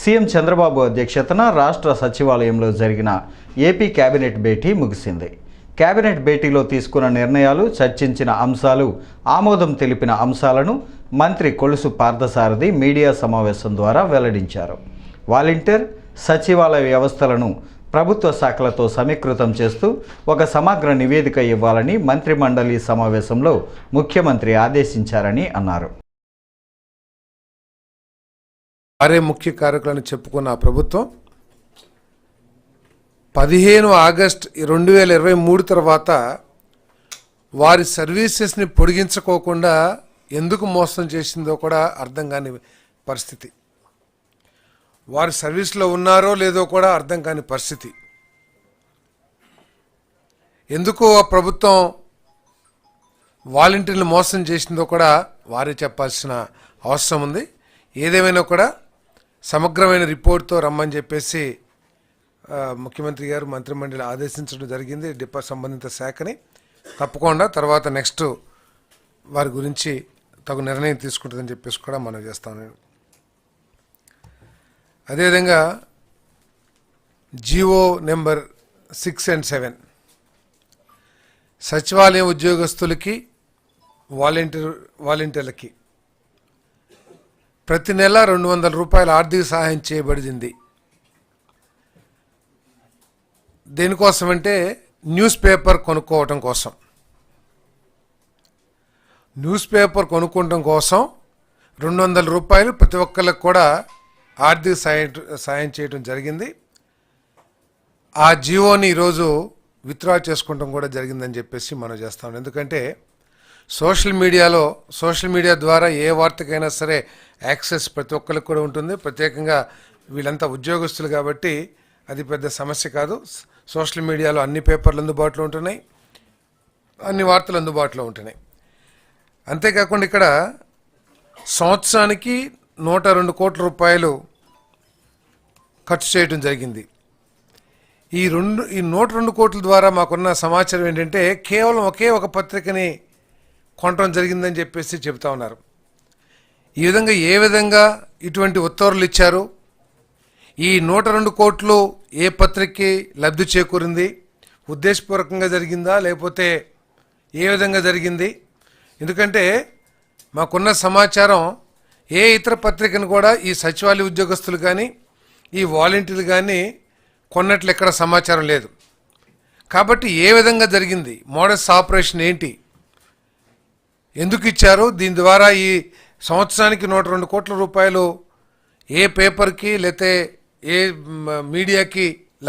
CM Chandrababu అధ్యక్షతన రాష్ట్ర సచివాలయంలో జరిగిన ఏపీ కేబినెట్ భేటీ ముగిసింది. కేబినెట్ భేటీలో తీసుకున్న నిర్ణయాలు చర్చించిన అంశాలు ఆమోదం తెలిపిన అంశాలను మంత్రి కొలుసు పార్థసారథి మీడియా సమావేశం ద్వారా వెల్లడించారు. వాలంటీర్ సచివాలయ వ్యవస్థలను ప్రభుత్వ శాఖలతో సమీకృతం చేస్తూ ఒక సమగ్ర నివేదిక ఇవ్వాలని మంత్రిమండలి సమావేశంలో ముఖ్యమంత్రి ఆదేశించారని అన్నారు. వారే ముఖ్య కారకులని చెప్పుకున్న ప్రభుత్వం పదిహేను ఆగస్ట్ రెండు వేల ఇరవై మూడు తర్వాత వారి సర్వీసెస్ని పొడిగించుకోకుండా ఎందుకు మోసం చేసిందో కూడా అర్థం కాని పరిస్థితి. వారి సర్వీస్లో ఉన్నారో లేదో కూడా అర్థం కాని పరిస్థితి. ఎందుకు ఆ ప్రభుత్వం వాలంటీర్లు మోసం చేసిందో కూడా వారే చెప్పాల్సిన అవసరం ఉంది. ఏదేమైనా కూడా సమగ్రమైన రిపోర్ట్తో రమ్మని చెప్పేసి ముఖ్యమంత్రి గారు మంత్రిమండలి ఆదేశించడం జరిగింది. డిపా సంబంధిత శాఖని తప్పకుండా తర్వాత నెక్స్ట్ వారి గురించి తగు నిర్ణయం తీసుకుంటుందని చెప్పేసి కూడా మనం చేస్తాను నేను అదేవిధంగా GO number six and seven. సచివాలయం ఉద్యోగస్తులకి వాలంటీర్ వాలంటీర్లకి ప్రతి నెల రెండు వందల రూపాయల ఆర్థిక సహాయం చేయబడింది దేనికోసం అంటే న్యూస్ పేపర్ కొనుక్కోవటం కోసం. న్యూస్ పేపర్ కొనుక్కోవటం కోసం రెండు వందల రూపాయలు ప్రతి ఒక్కరికి కూడా ఆర్థిక సాయం సాయం చేయడం జరిగింది. ఆ జీవోని ఈరోజు విత్డ్రా చేసుకోవడం కూడా జరిగిందని చెప్పేసి మనం చేస్తాం ఎందుకంటే సోషల్ మీడియాలో సోషల్ మీడియా ద్వారా ఏ వార్తకైనా సరే యాక్సెస్ ప్రతి ఒక్కరికి కూడా ఉంటుంది. ప్రత్యేకంగా వీళ్ళంతా ఉద్యోగస్తులు కాబట్టి అది పెద్ద సమస్య కాదు. సోషల్ మీడియాలో అన్ని పేపర్లు అందుబాటులో ఉంటున్నాయి. అన్ని వార్తలు అందుబాటులో ఉంటున్నాయి. అంతేకాకుండా ఇక్కడ సంవత్సరానికి నూట రెండు కోట్ల రూపాయలు ఖర్చు చేయడం జరిగింది. ఈ రెండు ఈ నూట రెండు కోట్ల ద్వారా మాకున్న సమాచారం ఏంటంటే కేవలం ఒకే ఒక పత్రికని కొనటం జరిగిందని చెప్పేసి చెబుతా ఉన్నారు. ఈ విధంగా ఏ విధంగా ఇటువంటి ఉత్తర్వులు ఇచ్చారు? ఈ నూట రెండు కోట్లు ఏ పత్రికకి లబ్ధి చేకూరింది? ఉద్దేశపూర్వకంగా జరిగిందా? లేకపోతే ఏ విధంగా జరిగింది? ఎందుకంటే మాకున్న సమాచారం ఏ ఇతర పత్రికను కూడా ఈ సచివాలయ ఉద్యోగస్తులు కానీ ఈ వాలంటీర్లు కానీ కొన్నట్లు ఎక్కడ సమాచారం లేదు. కాబట్టి ఏ విధంగా జరిగింది? మోడల్స్ ఆపరేషన్ ఏంటి? ఎందుకు ఇచ్చారు? దీని ద్వారా ఈ సంవత్సరానికి నూట రెండు కోట్ల రూపాయలు ఏ పేపర్కి లేతే ఏ మీడియాకి